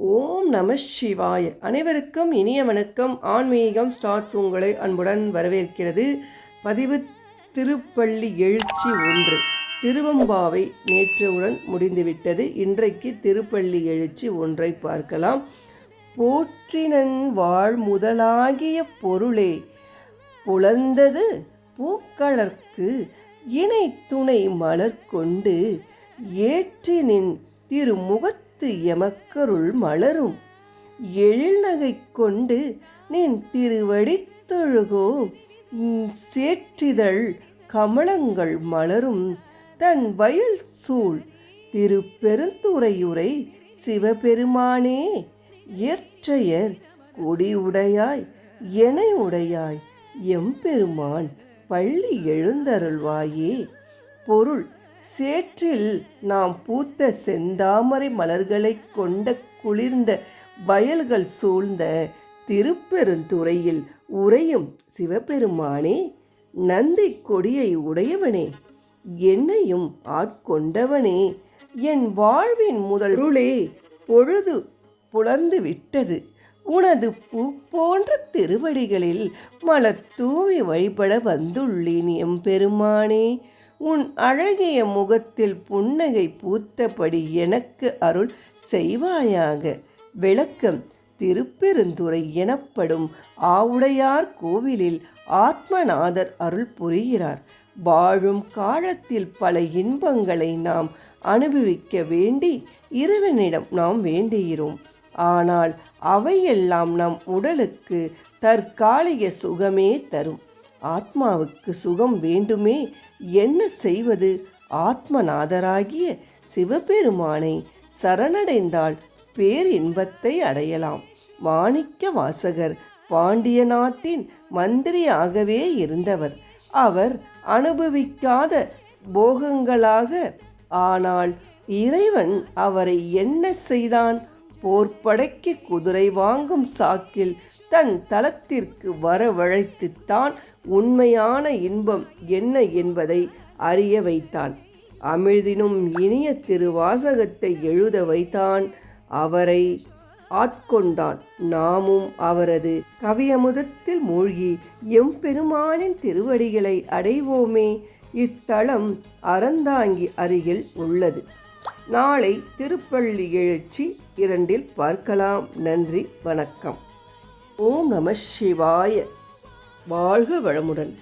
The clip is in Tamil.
ஓம் நம சிவாய. அனைவருக்கும் இனிய வணக்கம். ஆன்மீகம் ஸ்டார்ட்ஸ் உங்களை அன்புடன் வரவேற்கிறது. பதிவு திருப்பள்ளி எழுச்சி ஒன்று. திருவம்பாவை நேற்றுடன் முடிந்துவிட்டது. இன்றைக்கு திருப்பள்ளி எழுச்சி ஒன்றை பார்க்கலாம். போற்றினன் வாழ் முதலாகிய பொருளே. புலந்தது பூக்களர்க்கு இணை துணை மலர் கொண்டு ஏற்றினின் திருமுகத் பார்த்து எமக்கருள் மலரும். எழில்நகை கொண்டு நின் திருவடித்தொழுகோ சேற்றிதழ் கமலங்கள் மலரும். தன் வயல் சூழ் திருப்பெருந்துறையுரை சிவபெருமானே இயற்றையர் கொடியுடையாய் எனை உடையாய் எம்பெருமான் பள்ளி எழுந்தருள்வாயே. பொருள் சேற்றில் நாம் பூத்த செந்தாமரை மலர்களைக் கொண்ட குளிர்ந்த வயல்கள் சூழ்ந்த திருப்பெருந்துறையில் உறையும் சிவபெருமானே நந்தி கொடியை உடையவனே என்னையும் ஆட்கொண்டவனே என் வாழ்வின் முதலுளே பொழுது புலர்ந்து விட்டது. உனது பூ போன்ற திருவடிகளில் மலர் தூவி வழிபட வந்துள்ளேன் எம்பெருமானே. உன் அழகிய முகத்தில் புன்னகை பூத்தபடி எனக்கு அருள் செய்வாயாக. விளக்கம் திருப்பெருந்துறை எனப்படும் ஆவுடையார் கோவிலில் ஆத்மநாதர் அருள் புரிகிறார். வாழும் காலத்தில் பல இன்பங்களை நாம் அனுபவிக்க வேண்டி இறைவனிடம் நாம் வேண்டுகிறோம். ஆனால் அவையெல்லாம் நம் உடலுக்கு தற்காலிக சுகமே தரும். ஆத்மாவுக்கு சுகம் வேண்டுமே என்ன செய்வது? ஆத்மநாதராகிய சிவபெருமானை சரணடைந்தால் பேரின்பத்தை அடையலாம். மாணிக்க வாசகர் பாண்டிய நாட்டின் மந்திரியாகவே இருந்தவர். அவர் அனுபவிக்காத போகங்களாக ஆனால் இறைவன் அவரை என்ன செய்தான்? போர்ப்படைக்கு குதிரை வாங்கும் சாக்கில் தன் தலத்திற்கு வரவழைத்துத்தான் உண்மையான இன்பம் என்ன என்பதை அறிய வைத்தான். அமிழ்தினும் இனிய திருவாசகத்தை எழுத வைத்தான். அவரை ஆட்கொண்டான். நாமும் அவரது கவியமுதத்தில் மூழ்கி எம்பெருமானின் திருவடிகளை அடைவோமே. இத்தலம் அறந்தாங்கி அருகில் உள்ளது. நாளை திருப்பள்ளி எழுச்சி இரண்டில் பார்க்கலாம். நன்றி வணக்கம். ஓம் நம சிவாய. வாழ்க வளமுடன்.